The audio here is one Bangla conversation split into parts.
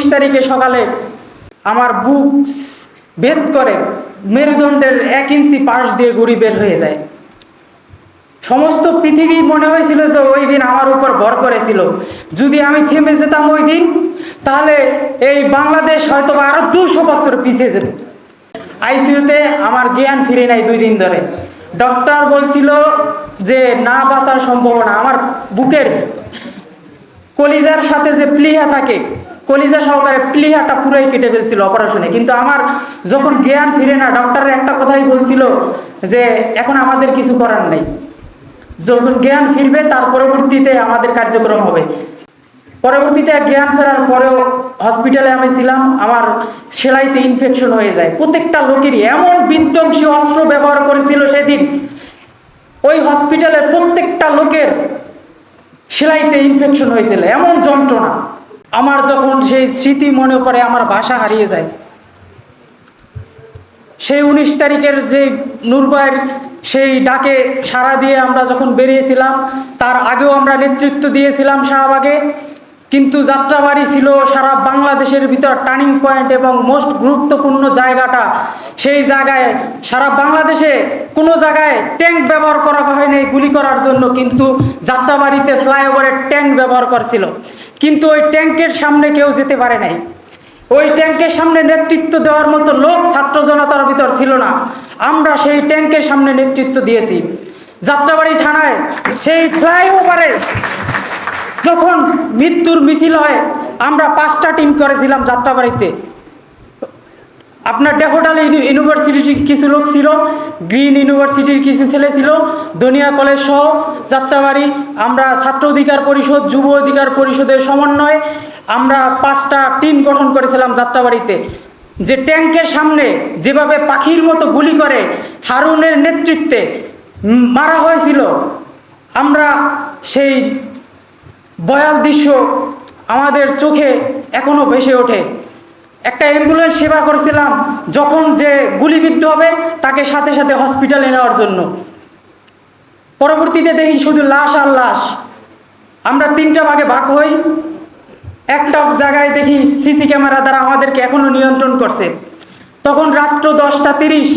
উনিশ তারিখে সকালে আমার বুক ভেদ করে মেরুদণ্ডের এক ইঞ্চি পাশ দিয়ে গুড়ি বের হয়ে যায়। সমস্ত পৃথিবী মনে হয়েছিল যে ওই দিন আমার উপর ভর করেছিল। যদি আমি থেমে যেতাম ওই দিন, তাহলে এই বাংলাদেশ হয়তো আরও দুশো বছর পিছিয়ে যেত। আইসিইউতে আমার জ্ঞান ফিরে নাই দুই দিন ধরে। ডক্টর বলছিল যে, না বাঁচার সম্ভাবনা আমার বুকের কলিজার সাথে যে প্লিহা থাকে কলিজা সহকারে প্লিহাটা পুরাই কেটে ফেলছিল অপারেশনে কিন্তু আমার যখন জ্ঞান ফিরে না ডক্টরের একটা কথাই বলছিল যে, এখন আমাদের কিছু করার নাই। যখন জ্ঞান ফিরবে, তার পরবর্তীতে আমাদের কার্যক্রম হবে। পরবর্তীতে জ্ঞান ফেরার পরেও হসপিটালে আমি ছিলাম, আমার সেলাইতে ইনফেকশন হয়ে যায়। প্রত্যেকটা লোকেরই এমন বিধ্বংসী অস্ত্র ব্যবহার করেছিল সেদিন। ওই হসপিটালের প্রত্যেকটা লোকের সেলাইতে ইনফেকশন হয়েছিল। এমন যন্ত্রণা। আমার যখন সেই স্মৃতি মনে পড়ে, আমার ভাষা হারিয়ে যায়। সেই উনিশ তারিখের যে নূরবাইয়ের সেই ডাকে সাড়া দিয়ে আমরা যখন বেরিয়েছিলাম, তার আগেও আমরা নেতৃত্ব দিয়েছিলাম শাহবাগে। কিন্তু যাত্রাবাড়ি ছিল সারা বাংলাদেশের ভিতর টার্নিং পয়েন্ট এবং মোস্ট গুরুত্বপূর্ণ জায়গাটা। সেই জায়গায় সারা বাংলাদেশে কোনো জায়গায় ট্যাঙ্ক ব্যবহার করা হয় নাই গুলি করার জন্য, কিন্তু যাত্রাবাড়িতে ফ্লাইওভারের ট্যাঙ্ক ব্যবহার করছিল। কিন্তু ওই ট্যাঙ্কের সামনে কেউ যেতে পারে নাই। ওই ট্যাঙ্কের সামনে নেতৃত্ব দেওয়ার মতো লোক, ছাত্র জনতার ভিতর ছিল না। আমরা সেই ট্যাঙ্কের সামনে নেতৃত্ব দিয়েছি। যাত্রাবাড়ি থানায় সেই ফ্লাইওভারে যখন মৃত্যুর মিছিল হয়, আমরা পাঁচটা টিম করেছিলাম যাত্রাবাড়িতে। আপনার ইউনি- ইউনিভার্সিটির কিছু লোক ছিল, গ্রিন ইউনিভার্সিটির কিছু ছেলে ছিল, দনিয়া কলেজ সহ যাত্রাবাড়ি, আমরা ছাত্র অধিকার পরিষদ, যুব অধিকার পরিষদের সমন্বয়ে আমরা পাঁচটা টিম গঠন করেছিলাম যাত্রাবাড়িতে। যে ট্যাঙ্কের সামনে যেভাবে পাখির মতো গুলি করে হারুনের নেতৃত্বে মারা হয়েছিল, আমরা সেই বয়াল দৃশ্য আমাদের চোখে এখনও ভেসে ওঠে। একটা অ্যাম্বুলেন্স সেবা করেছিলাম, যখন যে গুলিবিদ্ধ হবে, তাকে সাথে সাথে হসপিটালে নেওয়ার জন্য। পরবর্তীতে দেখি শুধু লাশ আর লাশ। আমরা তিনটা ভাগে ভাগ হই। একটা জায়গায় দেখি সিসি ক্যামেরা দ্বারা আমাদেরকে এখনও নিয়ন্ত্রণ করছে। তখন রাত্র দশটা তিরিশ,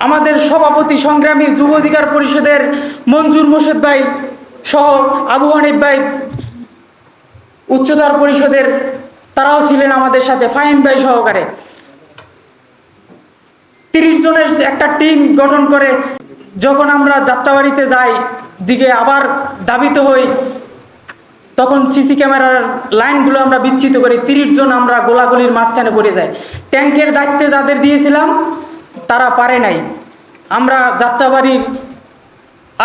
আমাদের সভাপতি সংগ্রামী যুব অধিকার পরিষদের মঞ্জুর মোর্শেদ ভাই সহ আবু হানিফ ভাই উচ্চতর পরিষদের তারাও ছিলেন আমাদের সাথে ফাহিম ভাই সহকারে। তিরিশ জনের একটা টিম গঠন করে যখন আমরা যাত্রাবাড়িতে যাই, দিকে আবার দাবিত হই, তখন সিসি ক্যামেরার লাইনগুলো আমরা বিচ্ছিত করি, তিরিশ জন আমরা গোলাগুলির মাঝখানে পড়ে যাই। ট্যাঙ্কের দায়িত্বে যাদের দিয়েছিলাম, তারা পারে নাই। আমরা যাত্রাবাড়ির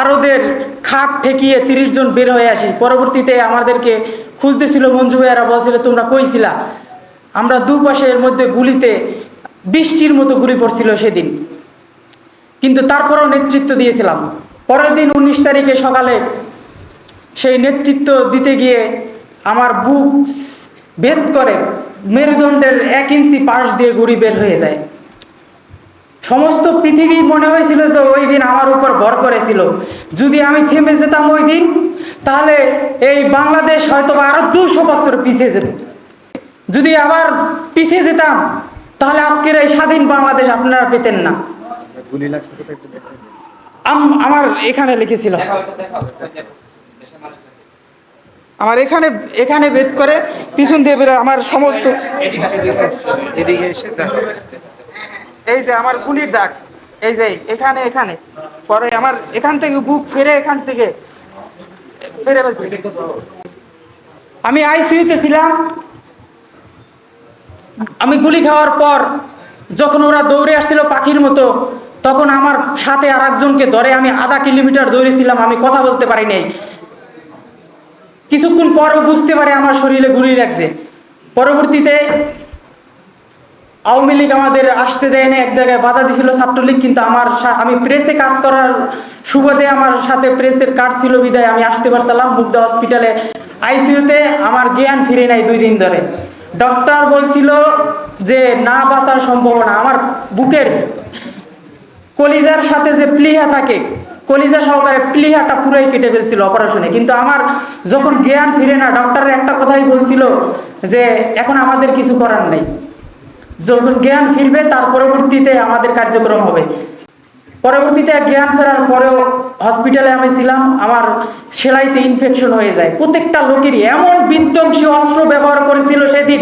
আরোদের খাট ঠেকিয়ে তিরিশ জন বের হয়ে আসি। পরবর্তীতে আমাদেরকে খুঁজতেছিল মঞ্জু ভাইয়ারা, বলছিল, তোমরা কইছিলা আমরা দুপাশের মধ্যে গুলিতে বৃষ্টির মতো গুলি পড়ছিল সেদিন। কিন্তু তারপরেও নেতৃত্ব দিয়েছিলাম। পরের দিন উনিশ তারিখে সকালে সেই নেতৃত্ব দিতে গিয়ে আমার বুক ভেদ করে, মেরুদণ্ডের এক ইঞ্চি পাশ দিয়ে গুড়ি বের হয়ে যায়। সমস্ত পৃথিবী মনে হয়েছিল যে ওই দিন আমার উপর ভর করেছিল। যদি আমি থেমে যেতাম ওই দিন, তাহলে এই বাংলাদেশ হয়তো আরও দুশো বছর পিছিয়ে যেত। যদি আবার পিছিয়ে যেতাম, তাহলে আজকের এই স্বাধীন বাংলাদেশ আপনারা পেতেন না। আমার এখানে লিখেছিল। আমার এখানে এখানে ভেদ করে পিছন দিয়ে আমার সমস্ত এদিকে এসে দেখো। এই যে আমার গুলির দাগ, এই যে এখানে এখানে। পরে আমার এখান থেকে বুক ফেরে এখান থেকে ফেরে। আমি আইসিইউতে ছিলাম আমি গুলি খাওয়ার পর যখন ওরা দৌড়ে আসছিল পাখির মতো, তখন আমার সাথে আর একজনকে ধরে আমি আধা কিলোমিটার দৌড়েছিলাম, আমি কথা বলতে পারি নাই। কিছুক্ষণ পর ও বুঝতে পারে আমার শরীরে গুলি লাগছে পরবর্তীতে আওয়ামী লীগ আমাদের আসতে দেয় না এক জায়গায় বাধা দিছিল ছাত্রলীগ, কিন্তু আমার আমি প্রেসে কাজ করার সুবাদে আমার সাথে প্রেসের কার্ড ছিল বিদায়, আমি আসতে পারছিলাম মুগ্ধা হসপিটালে আইসিইউতে আমার জ্ঞান ফিরে নাই দুই দিন ধরে। ডক্টর বলছিল যে, না বাঁচার সম্ভাবনা, আমার বুকের কলিজার সাথে যে প্লিহা থাকে, কলিজা সহকারে প্লিহাটা পুরাই কেটে ফেলছিল অপারেশনে কিন্তু আমার যখন জ্ঞান ফিরে না ডক্টরের একটা কথাই বলছিল যে, এখন আমাদের কিছু করার নেই। যখন জ্ঞান ফিরবে, তার পরবর্তীতে আমাদের কার্যক্রম হবে। পরবর্তীতে জ্ঞান ফেরার পরেও হসপিটালে আমি ছিলাম, আমার সেলাইতে ইনফেকশন হয়ে যায়। প্রত্যেকটা লোকেরই এমন বিধ্বংসী অস্ত্র ব্যবহার করেছিল সেদিন।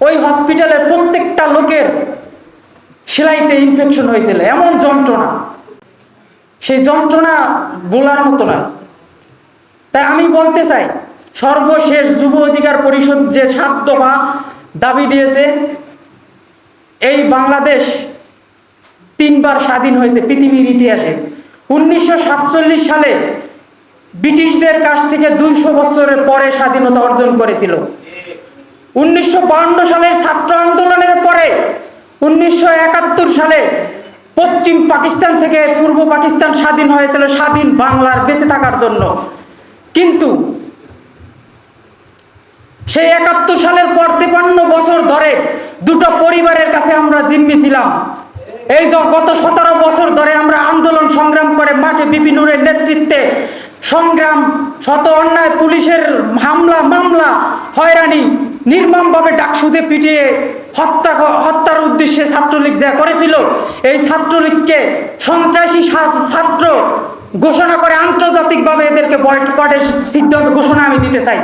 ওই হসপিটালের প্রত্যেকটা লোকের সেলাইতে ইনফেকশন হয়েছিল, এমন যন্ত্রণা। সেই যন্ত্রণা বলার মতো না। তাই আমি বলতে চাই, সর্বশেষ যুব অধিকার পরিষদ যে সাত দফা দাবি দিয়েছে এই বাংলাদেশ তিনবার স্বাধীন হয়েছে পৃথিবীর ইতিহাসে। উনিশশো সাতচল্লিশ সালে ব্রিটিশদের কাছ থেকে দুইশো বছরের পরে স্বাধীনতা অর্জন করেছিল। উনিশশো সালের ছাত্র আন্দোলনের পরে উনিশশো একাত্তর সালে পশ্চিম পাকিস্তান থেকে পূর্ব পাকিস্তান স্বাধীন হয়েছিল স্বাধীন বাংলার বেঁচে থাকার জন্য। কিন্তু সেই একাত্তর সালের পর তিপান্ন বছর ধরে দুটো পরিবারের কাছে আমরা জিম্মি ছিলাম। এই গত সতেরো বছর ধরে আমরা আন্দোলন সংগ্রাম করে মাঠে বিপিনুরের নেতৃত্বে সংগ্রাম, শত অন্যায়, পুলিশের হামলা, মামলা, হয়রানি, নির্মমভাবে ডাকসুদে পিটিয়ে হত্যা হত্যার উদ্দেশ্যে ছাত্রলীগ যা করেছিল, এই ছাত্রলীগকে সন্ত্রাসী ছাত্র ঘোষণা করে আন্তর্জাতিকভাবে এদেরকে বয়কটের সিদ্ধান্ত ঘোষণা আমি দিতে চাই।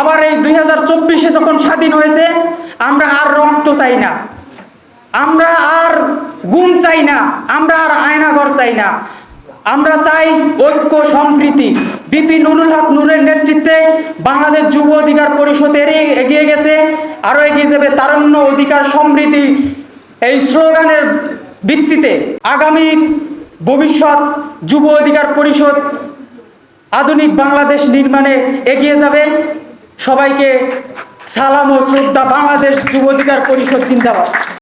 আবার এই দুই হাজার চব্বিশে যখন স্বাধীন হয়েছে, আমরা আর রক্ত চাই না। আমরা আর গুণ চাই না, আমরা আর আয়নাঘর চাই না। আমরা চাই ঐক্য, সম্প্রীতি। বিপি নুরুল হক নুরের নেতৃত্বে বাংলাদেশ যুব অধিকার পরিষদ এগিয়ে গেছে। আরও এগিয়ে যাবে তারণ্য, অধিকার সমৃদ্ধি এই স্লোগানের ভিত্তিতে। আগামীর ভবিষ্যৎ যুব অধিকার পরিষদ আধুনিক বাংলাদেশ নির্মাণে এগিয়ে যাবে। সবাইকে সালাম ও শ্রদ্ধা বাংলাদেশ যুব অধিকার পরিষদ জিন্দাবাদ।